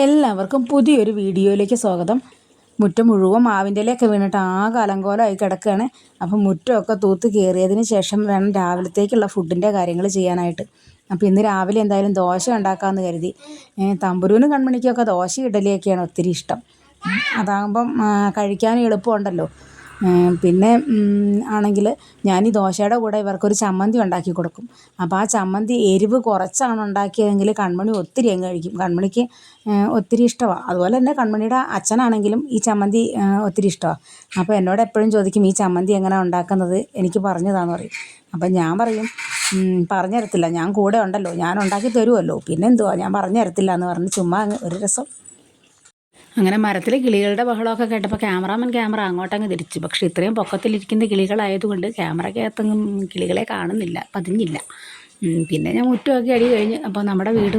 എല്ലാവർക്കും പുതിയൊരു വീഡിയോയിലേക്ക് സ്വാഗതം. മുറ്റം മുഴുവൻ മാവിന്റെ ഇലയൊക്കെ വീണിട്ട് ആകെ അലങ്കോലമായി കിടക്കുകയാണ്. അപ്പം മുറ്റമൊക്കെ തൂത്ത് കയറിയതിന് ശേഷം വേണം രാവിലത്തേക്കുള്ള ഫുഡിന്റെ കാര്യങ്ങൾ ചെയ്യാനായിട്ട്. അപ്പോൾ ഇന്ന് രാവിലെ എന്തായാലും ദോശ ഉണ്ടാക്കാമെന്ന് കരുതി. തമ്പുരൂനും കൺമണിക്കൊക്കെ ദോശ ഇഡലിയൊക്കെയാണ് ഒത്തിരി ഇഷ്ടം. അതാകുമ്പം കഴിക്കാനും എളുപ്പമുണ്ടല്ലോ. പിന്നെ ആണെങ്കിൽ ഞാൻ ഈ ദോശയുടെ കൂടെ ഇവർക്കൊരു ചമ്മന്തി ഉണ്ടാക്കി കൊടുക്കും. അപ്പോൾ ആ ചമ്മന്തി എരിവ് കുറച്ചാണ് ഉണ്ടാക്കിയതെങ്കിൽ കൺമണി ഒത്തിരി അങ്ങ് കഴിക്കും. കൺമണിക്ക് ഒത്തിരി ഇഷ്ടമാണ് അതുപോലെ തന്നെ കൺമണിയുടെ അച്ഛനാണെങ്കിലും ഈ ചമ്മന്തി ഒത്തിരി ഇഷ്ടമാണ് അപ്പോൾ എന്നോട് എപ്പോഴും ചോദിക്കും ഈ ചമ്മന്തി എങ്ങനെയാണ് ഉണ്ടാക്കുന്നത്? എനിക്ക് പറഞ്ഞു താന്ന് പറയും. അപ്പം ഞാൻ പറയും "ഉം, പറഞ്ഞു തരത്തില്ല ഞാൻ കൂടെ ഉണ്ടല്ലോ. ഞാൻ ഉണ്ടാക്കി തരുമല്ലോ പിന്നെ എന്തുവാ? ഞാൻ പറഞ്ഞു തരത്തില്ല എന്ന് പറഞ്ഞ് ചുമ്മാ ഒരു രസം. അങ്ങനെ മരത്തിലെ കിളികളുടെ ബഹളമൊക്കെ കേട്ടപ്പോൾ ക്യാമറാമാൻ ക്യാമറ അങ്ങോട്ടങ്ങ് തിരിച്ചു. പക്ഷേ ഇത്രയും പൊക്കത്തിലിരിക്കുന്ന കിളികളായതുകൊണ്ട് ക്യാമറയ്ക്കകത്തൊന്നും കിളികളെ കാണുന്നില്ല പതിഞ്ഞില്ല. പിന്നെ ഞാൻ മുറ്റമൊക്കെ അടി കഴിഞ്ഞ് അപ്പോൾ നമ്മുടെ വീട്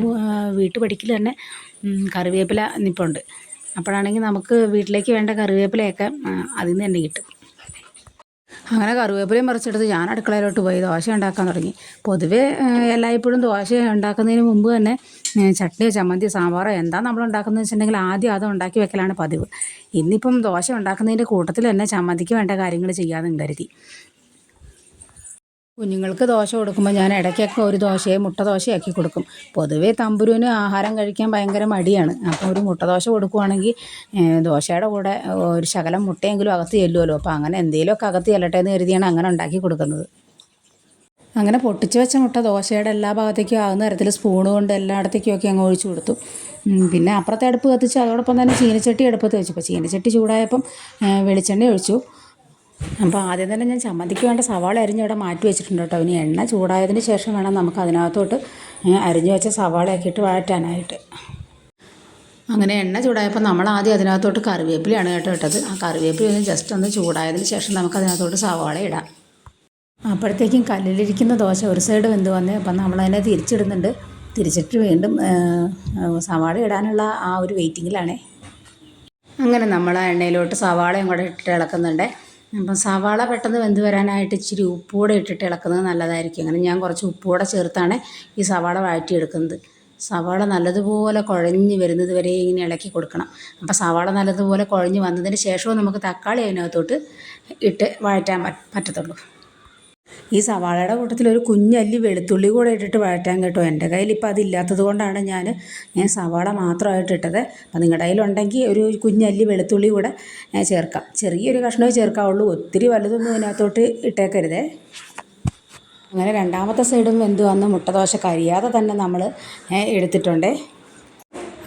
വീട്ടുപടിക്കൽ തന്നെ കറിവേപ്പില നിപ്പുണ്ട്. അപ്പോഴാണെങ്കിൽ നമുക്ക് വീട്ടിലേക്ക് വേണ്ട കറിവേപ്പിലയൊക്കെ അതിൽ നിന്ന് തന്നെ കിട്ടും. അങ്ങനെ കറിവേപ്പിലയും പറിച്ചെടുത്ത് ഞാൻ അടുക്കളയിലോട്ട് പോയി ദോശ ഉണ്ടാക്കാൻ തുടങ്ങി. പൊതുവേ എല്ലായ്പ്പോഴും ദോശ ഉണ്ടാക്കുന്നതിന് മുമ്പ് തന്നെ ചട്നിയോ ചമ്മന്തിയോ സാമ്പാറോ എന്താ നമ്മൾ ഉണ്ടാക്കുന്നത് വെച്ചിട്ടുണ്ടെങ്കിൽ ആദ്യം അത് ഉണ്ടാക്കി വെക്കലാണ് പതിവ്. ഇന്നിപ്പം ദോശ ഉണ്ടാക്കുന്നതിന്റെ കൂട്ടത്തിൽ തന്നെ ചമ്മന്തിക്ക് വേണ്ട കാര്യങ്ങൾ ചെയ്യാമെന്ന് കരുതി. കുഞ്ഞുങ്ങൾക്ക് ദോശ കൊടുക്കുമ്പോൾ ഞാൻ ഇടയ്ക്കൊക്കെ ഒരു ദോശയെ മുട്ട ദോശയാക്കി കൊടുക്കും. പൊതുവേ തമ്പുരുവിന് ആഹാരം കഴിക്കാൻ ഭയങ്കര മടിയാണ്. അപ്പോൾ ഒരു മുട്ട ദോശ കൊടുക്കുവാണെങ്കിൽ ദോശയുടെ കൂടെ ഒരു ശകലം മുട്ടയെങ്കിലും അകത്ത് ചെല്ലുമല്ലോ അപ്പോൾ അങ്ങനെ എന്തെങ്കിലുമൊക്കെ അകത്ത് ചെല്ലട്ടെ എന്ന് കരുതിയാണ് അങ്ങനെ ഉണ്ടാക്കി കൊടുക്കുന്നത്. അങ്ങനെ പൊട്ടിച്ച് വെച്ച മുട്ട ദോശയുടെ എല്ലാ ഭാഗത്തേക്കും ആകുന്ന തരത്തിൽ സ്പൂൺ കൊണ്ട് എല്ലായിടത്തേക്കും ഒക്കെ അങ്ങ് ഒഴിച്ചു കൊടുത്തു. പിന്നെ അപ്പുറത്തെ അടുപ്പ് കത്തിച്ച് അതോടൊപ്പം തന്നെ ചീനച്ചട്ടി അടുപ്പത്ത് വെച്ചു. അപ്പോൾ ചീനച്ചട്ടി ചൂടായപ്പം വെളിച്ചെണ്ണ ഒഴിച്ചു. അപ്പോൾ ആദ്യം തന്നെ ഞാൻ ചമ്മന്തിക്ക് വേണ്ട സവാള അരിഞ്ഞ് ഇവിടെ മാറ്റി വെച്ചിട്ടുണ്ട് കേട്ടോ. ഇനി എണ്ണ ചൂടായതിന് ശേഷം വേണം നമുക്ക് അതിനകത്തോട്ട് അരിഞ്ഞു വെച്ച സവാളയൊക്കെ ഇട്ട് വഴറ്റാനായിട്ട്. അങ്ങനെ എണ്ണ ചൂടായപ്പോൾ നമ്മൾ ആദ്യം അതിനകത്തോട്ട് കറിവേപ്പിലയാണ് കേട്ടോ ഇട്ടത്. ആ കറിവേപ്പില ഒന്ന് ജസ്റ്റ് ഒന്ന് ചൂടായതിന് ശേഷം നമുക്ക് അതിനകത്തോട്ട് സവാള ഇടാം. അപ്പോഴത്തേക്കും കല്ലിലിരിക്കുന്ന ദോശ ഒരു സൈഡ് വെന്ത് വന്ന് അപ്പം നമ്മളതിനെ തിരിച്ചിടുന്നുണ്ട്. തിരിച്ചിട്ട് വീണ്ടും സവാള ഇടാനുള്ള ആ ഒരു വെയിറ്റിങ്ങിലാണേ അങ്ങനെ നമ്മൾ ആ എണ്ണയിലോട്ട് സവാളയും കൂടെ ഇട്ടിട്ട് ഇളക്കുന്നുണ്ട്. അപ്പം സവാള പെട്ടെന്ന് വെന്ത് വരാനായിട്ട് ഇച്ചിരി ഉപ്പുകൂടെ ഇട്ടിട്ട് ഇളക്കുന്നത് നല്ലതായിരിക്കും. അങ്ങനെ ഞാൻ കുറച്ച് ഉപ്പുകൂടെ ചേർത്താണ് ഈ സവാള വഴറ്റിയെടുക്കുന്നത്. സവാള നല്ലതുപോലെ കുഴഞ്ഞ് വരുന്നത് വരെ ഇങ്ങനെ ഇളക്കി കൊടുക്കണം. അപ്പോൾ സവാള നല്ലതുപോലെ കുഴഞ്ഞ് വന്നതിന് ശേഷവും നമുക്ക് തക്കാളി അതിനകത്തോട്ട് ഇട്ട് വഴറ്റാൻ പറ്റ- പറ്റത്തുള്ളൂ. ഈ സവാളയുടെ കൂട്ടത്തിൽ ഒരു കുഞ്ഞല്ലി വെളുത്തുള്ളി കൂടെ ഇട്ടിട്ട് വഴറ്റാൻ കേട്ടോ. എന്റെ കയ്യിൽ ഇപ്പോൾ അതില്ലാത്തത് കൊണ്ടാണ് ഞാൻ ഞാൻ സവാള മാത്രമായിട്ട് ഇട്ടത്. അപ്പോൾ നിങ്ങളുടെ കയ്യിലുണ്ടെങ്കിൽ ഒരു കുഞ്ഞല്ലി വെളുത്തുള്ളി കൂടെ ചേർക്കാം. ചെറിയൊരു കഷ്ണമേ ചേർക്കാവുള്ളൂ. ഒത്തിരി വലുതൊന്നും ഇതിനകത്തോട്ട് ഇട്ടേക്കരുതേ. അങ്ങനെ രണ്ടാമത്തെ സൈഡും വെന്ത് മുട്ടദോശ കരിയാതെ തന്നെ നമ്മൾ എടുത്തിട്ടുണ്ടേ.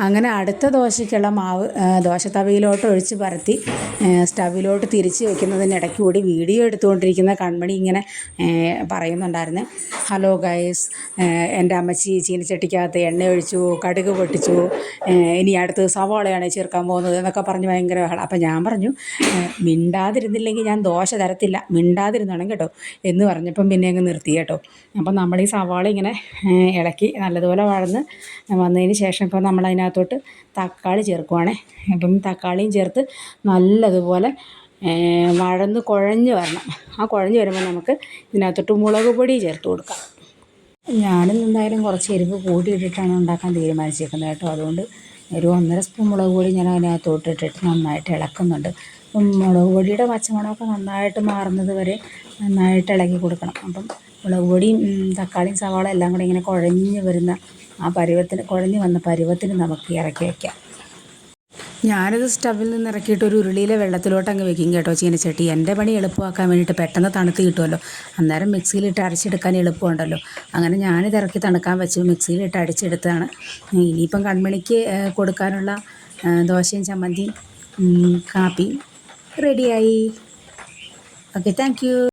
അങ്ങനെ അടുത്ത ദോശയ്ക്കുള്ള മാവ് ദോശ ദോശത്തവയിലോട്ട് ഒഴിച്ച് പരത്തി സ്റ്റവിലോട്ട് തിരിച്ച് വെക്കുന്നതിനിടയ്ക്ക് കൂടി വീഡിയോ എടുത്തുകൊണ്ടിരിക്കുന്ന കൺമണി ഇങ്ങനെ പറയുന്നുണ്ടായിരുന്നു. ഹലോ ഗൈസ് എന്റെ അമ്മച്ചി ചീനച്ചട്ടിക്കകത്ത് എണ്ണ ഒഴിച്ചു കടുക് പൊട്ടിച്ചു ഇനി അടുത്ത് സവാളയാണ് ചേർക്കാൻ പോകുന്നത് എന്നൊക്കെ പറഞ്ഞ് ഭയങ്കര അപ്പം ഞാൻ പറഞ്ഞു മിണ്ടാതിരുന്നില്ലെങ്കിൽ ഞാൻ ദോശ തരത്തില്ല മിണ്ടാതിരുന്നോണം കേട്ടോ എന്ന് പറഞ്ഞപ്പം പിന്നെ അങ്ങ് നിർത്തി കേട്ടോ. അപ്പം നമ്മൾ ഈ സവാള ഇങ്ങനെ ഇളക്കി നല്ലതുപോലെ വളർന്ന് വന്നതിന് ശേഷം ഇപ്പോൾ നമ്മൾ അതിനകത്തോട്ട് തക്കാളി ചേർക്കുവാണേ. അപ്പം തക്കാളിയും ചേർത്ത് നല്ലതുപോലെ വഴന്ന് കുഴഞ്ഞ് വരണം. ആ കുഴഞ്ഞ് വരുമ്പോൾ നമുക്ക് ഇതിനകത്തോട്ട് മുളക് പൊടി ചേർത്ത് കൊടുക്കാം. ഞാനും എന്തായാലും കുറച്ച് എരിവ് കൂട്ടിയിട്ടിട്ടാണ് ഉണ്ടാക്കാൻ തീരുമാനിച്ചേക്കുന്നത് കേട്ടോ. അതുകൊണ്ട് ഒരു ഒന്നര സ്പൂൺ മുളക് പൊടി ഞാൻ അതിനകത്തോട്ട് ഇട്ടിട്ട് നന്നായിട്ട് ഇളക്കുന്നുണ്ട്. അപ്പം മുളക് പൊടിയുടെ പച്ചമണമൊക്കെ നന്നായിട്ട് മാറുന്നത് വരെ നന്നായിട്ട് ഇളക്കി കൊടുക്കണം. അപ്പം മുളക് പൊടിയും തക്കാളിയും സവാള എല്ലാം കൂടെ ഇങ്ങനെ കുഴഞ്ഞ് വരുന്ന ആ പരുവത്തിന് കുഴഞ്ഞു വന്ന പരുവത്തിന് നമുക്ക് ഇറക്കി വയ്ക്കാം ഞാനത് സ്റ്റവിൽ നിന്ന് ഇറക്കിയിട്ട് ഒരു ഉരുളിയിലെ വെള്ളത്തിലോട്ട് അങ്ങ് വെക്കും കേട്ടോ ചീനച്ചട്ടി. എന്റെ പണി എളുപ്പമാക്കാൻ വേണ്ടിയിട്ട് പെട്ടെന്ന് തണുത്ത് കിട്ടുമല്ലോ. അന്നേരം മിക്സിയിലിട്ട് അരച്ചെടുക്കാൻ എളുപ്പമുണ്ടല്ലോ. അങ്ങനെ ഞാനിത് ഇറക്കി തണുക്കാൻ വെച്ച്. മിക്സിയിലിട്ട് അടിച്ചെടുത്തതാണ്. ഇനിയിപ്പം കൺമണിക്ക് കൊടുക്കാനുള്ള ദോശയും ചമ്മന്തിയും കാപ്പിയും റെഡിയായി ഓക്കെ താങ്ക്